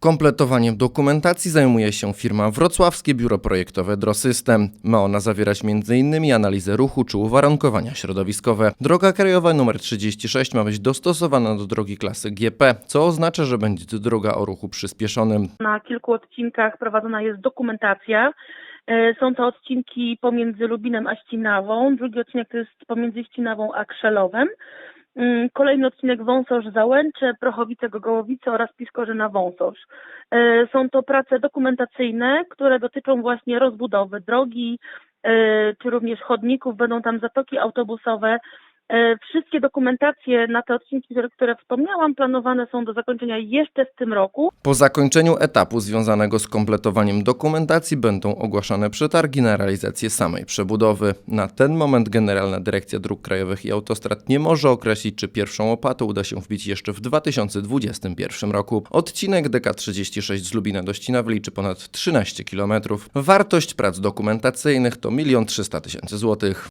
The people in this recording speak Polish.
Kompletowaniem dokumentacji zajmuje się firma Wrocławskie Biuro Projektowe Drosystem. Ma ona zawierać m.in. analizę ruchu czy uwarunkowania środowiskowe. Droga krajowa nr 36 ma być dostosowana do drogi klasy GP, co oznacza, że będzie to droga o ruchu przyspieszonym. Na kilku odcinkach prowadzona jest dokumentacja. E, Są to odcinki pomiędzy Lubinem a Ścinawą. Drugi odcinek to jest pomiędzy Ścinawą a Krzelowem. Mm, Kolejny odcinek Wąsosz-Załęcze, Prochowice-Gogołowice oraz Piskorzyna-Wąsosz. E, Są to prace dokumentacyjne, które dotyczą właśnie rozbudowy drogi, e, czy również chodników. Będą tam zatoki autobusowe. E, Wszystkie dokumentacje na te odcinki, które, wspomniałam, planowane są do zakończenia jeszcze w tym roku. Po zakończeniu etapu związanego z kompletowaniem dokumentacji będą ogłaszane przetargi na realizację samej przebudowy. Na ten moment Generalna Dyrekcja Dróg Krajowych i Autostrad nie może określić, czy pierwszą łopatę uda się wbić jeszcze w 2021 roku. Odcinek DK36 z Lubina do Ścinawy liczy ponad 13 km. Wartość prac dokumentacyjnych to 1 300 tysięcy złotych.